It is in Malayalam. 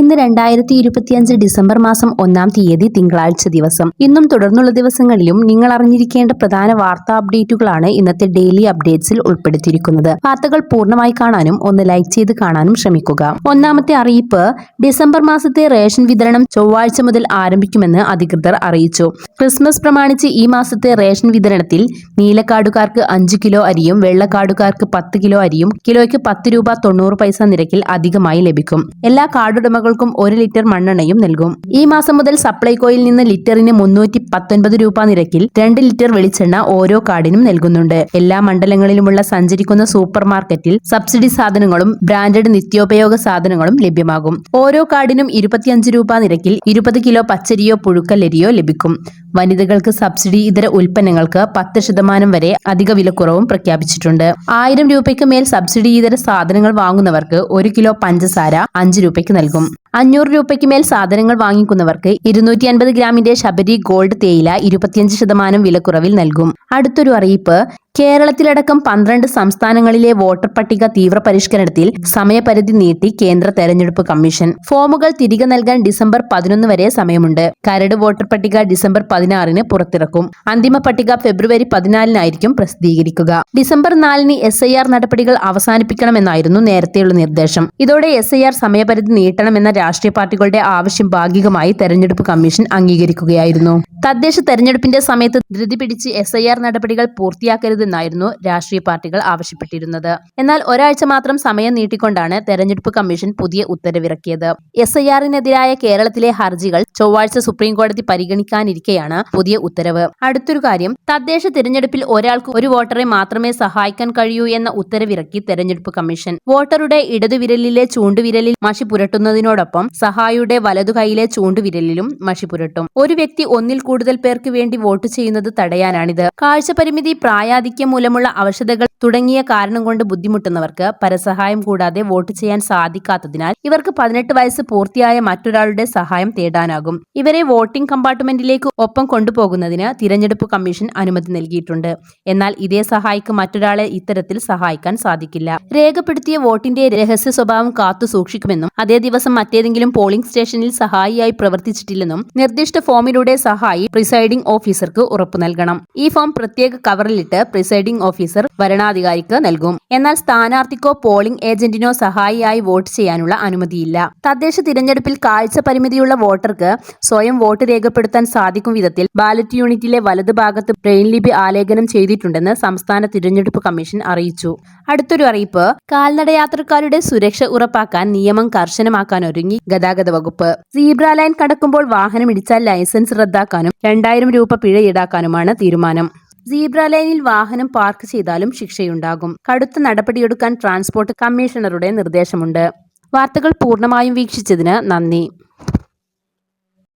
ഇന്ന് രണ്ടായിരത്തി ഇരുപത്തിയഞ്ച് ഡിസംബർ മാസം ഒന്നാം തീയതി തിങ്കളാഴ്ച ദിവസം. ഇന്നും തുടർന്നുള്ള ദിവസങ്ങളിലും നിങ്ങൾ അറിഞ്ഞിരിക്കേണ്ട പ്രധാന വാർത്താ അപ്ഡേറ്റുകളാണ് ഇന്നത്തെ ഡെയിലി അപ്ഡേറ്റ്സിൽ ഉൾപ്പെടുത്തിയിരിക്കുന്നത്. വാർത്തകൾ പൂർണമായി കാണാനും ഒന്ന് ലൈക്ക് ചെയ്ത് കാണാനും ശ്രമിക്കുക. ഒന്നാമത്തെ അറിയിപ്പ് ഡിസംബർ മാസത്തെ റേഷൻ വിതരണം ചൊവ്വാഴ്ച മുതൽ ആരംഭിക്കുമെന്ന് അധികൃതർ അറിയിച്ചു. ക്രിസ്മസ് പ്രമാണിച്ച് ഈ മാസത്തെ റേഷൻ വിതരണത്തിൽ നീലക്കാടുകാർക്ക് അഞ്ച് കിലോ അരിയും വെള്ളക്കാടുകാർക്ക് പത്ത് കിലോ അരിയും കിലോയ്ക്ക് പത്ത് രൂപ തൊണ്ണൂറ് പൈസ നിരക്കിൽ അധികമായി ലഭിക്കും. എല്ലാ കാർഡുടമകൾക്കും ഒരു ലിറ്റർ മണ്ണെണ്ണയും നൽകും. ഈ മാസം മുതൽ സപ്ലൈകോയിൽ നിന്ന് ലിറ്ററിന് മുന്നൂറ്റി പത്തൊൻപത് രൂപ നിരക്കിൽ രണ്ട് ലിറ്റർ വെളിച്ചെണ്ണ ഓരോ കാർഡിനും നൽകുന്നുണ്ട്. എല്ലാ മണ്ഡലങ്ങളിലുമുള്ള സഞ്ചരിക്കുന്ന സൂപ്പർ മാർക്കറ്റിൽ സബ്സിഡി സാധനങ്ങളും ബ്രാൻഡഡ് നിത്യോപയോഗ സാധനങ്ങളും ലഭ്യമാകും. ഓരോ കാർഡിനും ഇരുപത്തിയഞ്ച് രൂപ നിരക്കിൽ ഇരുപത് കിലോ പച്ചരിയോ പുഴുക്കലരിയോ ലഭിക്കും. വനിതകൾക്ക് സബ്സിഡി ഇതര ഉൽപ്പന്നങ്ങൾക്ക് പത്ത് ശതമാനം വരെ അധിക വിലക്കുറവും പ്രഖ്യാപിച്ചിട്ടുണ്ട്. ആയിരം രൂപയ്ക്ക് മേൽ സബ്സിഡി ഇതര സാധനങ്ങൾ വാങ്ങുന്നവർക്ക് ഒരു കിലോ പഞ്ചസാര അഞ്ച് രൂപയ്ക്ക് നൽകും. അഞ്ഞൂറ് രൂപയ്ക്ക് മേൽ സാധനങ്ങൾ വാങ്ങിക്കുന്നവർക്ക് ഇരുന്നൂറ്റി അൻപത് ഗ്രാമിന്റെ ശബരി ഗോൾഡ് തേയില ഇരുപത്തിയഞ്ച് ശതമാനം വിലക്കുറവിൽ നൽകും. അടുത്തൊരു അറിയിപ്പ് കേരളത്തിലടക്കം പന്ത്രണ്ട് സംസ്ഥാനങ്ങളിലെ വോട്ടർ പട്ടിക തീവ്രപരിഷ്കരണത്തിൽ സമയപരിധി നീട്ടി കേന്ദ്ര തെരഞ്ഞെടുപ്പ് കമ്മീഷൻ. ഫോമുകൾ തിരികെ നൽകാൻ ഡിസംബർ പതിനൊന്ന് വരെ സമയമുണ്ട്. കരട് വോട്ടർ പട്ടിക ഡിസംബർ പതിനാറിന് പുറത്തിറക്കും. അന്തിമ പട്ടിക ഫെബ്രുവരി പതിനാലിനായിരിക്കും പ്രസിദ്ധീകരിക്കുക. ഡിസംബർ നാലിന് എസ് ഐ ആർ നടപടികൾ അവസാനിപ്പിക്കണമെന്നായിരുന്നു നേരത്തെയുള്ള നിർദ്ദേശം. ഇതോടെ എസ് ഐ ആർ സമയപരിധി നീട്ടണമെന്ന രാഷ്ട്രീയ പാർട്ടികളുടെ ആവശ്യം ഭാഗികമായി തെരഞ്ഞെടുപ്പ് കമ്മീഷൻ അംഗീകരിക്കുകയായിരുന്നു. തദ്ദേശ തെരഞ്ഞെടുപ്പിന്റെ സമയത്ത് ധൃതി പിടിച്ച് എസ് ഐ ആർ നടപടികൾ പൂർത്തിയാക്കരുതെന്നായിരുന്നു രാഷ്ട്രീയ പാർട്ടികൾ ആവശ്യപ്പെട്ടിരുന്നത്. എന്നാൽ ഒരാഴ്ച മാത്രം സമയം നീട്ടിക്കൊണ്ടാണ് തെരഞ്ഞെടുപ്പ് കമ്മീഷൻ പുതിയ ഉത്തരവിറക്കിയത്. എസ് ഐ ആറിനെതിരായ കേരളത്തിലെ ഹർജികൾ ചൊവ്വാഴ്ച സുപ്രീംകോടതി പരിഗണിക്കാനിരിക്കെയാണ് പുതിയ ഉത്തരവ്. അടുത്തൊരു കാര്യം തദ്ദേശ തിരഞ്ഞെടുപ്പിൽ ഒരാൾക്ക് ഒരു വോട്ടറെ മാത്രമേ സഹായിക്കാൻ കഴിയൂ എന്ന ഉത്തരവിറക്കി തെരഞ്ഞെടുപ്പ് കമ്മീഷൻ. വോട്ടറുടെ ഇടതുവിരലിലെ ചൂണ്ടുവിരലിൽ മഷി പുരട്ടുന്നതിനോടൊപ്പം സഹായിയുടെ വലതുകൈയിലെ ചൂണ്ടുവിരലിലും മഷി പുരട്ടും. ഒരു വ്യക്തി ഒന്നിൽ പേർക്ക് വേണ്ടി വോട്ട് ചെയ്യുന്നത് തടയാനാണിത്. കാഴ്ചപരിമിതി പ്രായാധിക്യം മൂലമുള്ള അവശതകൾ തുടങ്ങിയ കാരണം കൊണ്ട് ബുദ്ധിമുട്ടുന്നവർക്ക് പരസഹായം കൂടാതെ വോട്ട് ചെയ്യാൻ സാധിക്കാത്തതിനാൽ ഇവർക്ക് പതിനെട്ട് വയസ്സ് പൂർത്തിയായ മറ്റൊരാളുടെ സഹായം തേടാനാകും. ഇവരെ വോട്ടിംഗ് കമ്പാർട്ട്മെന്റിലേക്ക് ഒപ്പം കൊണ്ടുപോകുന്നതിന് തിരഞ്ഞെടുപ്പ് കമ്മീഷൻ അനുമതി നൽകിയിട്ടുണ്ട്. എന്നാൽ ഇതേ സഹായിക്ക് മറ്റൊരാളെ ഇത്തരത്തിൽ സഹായിക്കാൻ സാധിക്കില്ല. രേഖപ്പെടുത്തിയ വോട്ടിന്റെ രഹസ്യ സ്വഭാവം കാത്തു സൂക്ഷിക്കുമെന്നും അതേ ദിവസം മറ്റേതെങ്കിലും പോളിംഗ് സ്റ്റേഷനിൽ സഹായിയായി പ്രവർത്തിച്ചിട്ടില്ലെന്നും നിർദ്ദിഷ്ട ഫോമിലൂടെ സഹായി പ്രിസൈഡിംഗ് ഓഫീസർക്ക് ഉറപ്പു നൽകണം. ഈ ഫോം പ്രത്യേക കവറിലിട്ട് പ്രിസൈഡിംഗ് ഓഫീസർ വരണാധികാരിക്ക് നൽകും. എന്നാൽ സ്ഥാനാർത്ഥിക്കോ പോളിംഗ് ഏജന്റിനോ സഹായിയായി വോട്ട് ചെയ്യാനുള്ള അനുമതിയില്ല. തദ്ദേശ തിരഞ്ഞെടുപ്പിൽ കാഴ്ച പരിമിതിയുള്ള വോട്ടർക്ക് സ്വയം വോട്ട് രേഖപ്പെടുത്താൻ സാധിക്കും വിധത്തിൽ ബാലറ്റ് യൂണിറ്റിലെ വലതുഭാഗത്ത് ബ്രെയിൻ ലിപി ആലേഖനം ചെയ്തിട്ടുണ്ടെന്ന് സംസ്ഥാന തിരഞ്ഞെടുപ്പ് കമ്മീഷൻ അറിയിച്ചു. അടുത്തൊരു അറിയിപ്പ് കാൽനടയാത്രക്കാരുടെ സുരക്ഷ ഉറപ്പാക്കാൻ നിയമം കർശനമാക്കാൻ ഒരുങ്ങി ഗതാഗത വകുപ്പ്. സീബ്ര ലൈൻ കടക്കുമ്പോൾ വാഹനം ഇടിച്ചാൽ ലൈസൻസ് റദ്ദാക്കാനും രണ്ടായിരം രൂപ പിഴ ഈടാക്കാനുമാണ് തീരുമാനം. സീബ്ര ലൈനിൽ വാഹനം പാർക്ക് ചെയ്താലും ശിക്ഷയുണ്ടാകും. കടുത്ത നടപടിയെടുക്കാൻ ട്രാൻസ്പോർട്ട് കമ്മീഷണറുടെ നിർദ്ദേശമുണ്ട്. വാർത്തകൾ പൂർണമായും വീക്ഷിച്ചതിന് നന്ദി.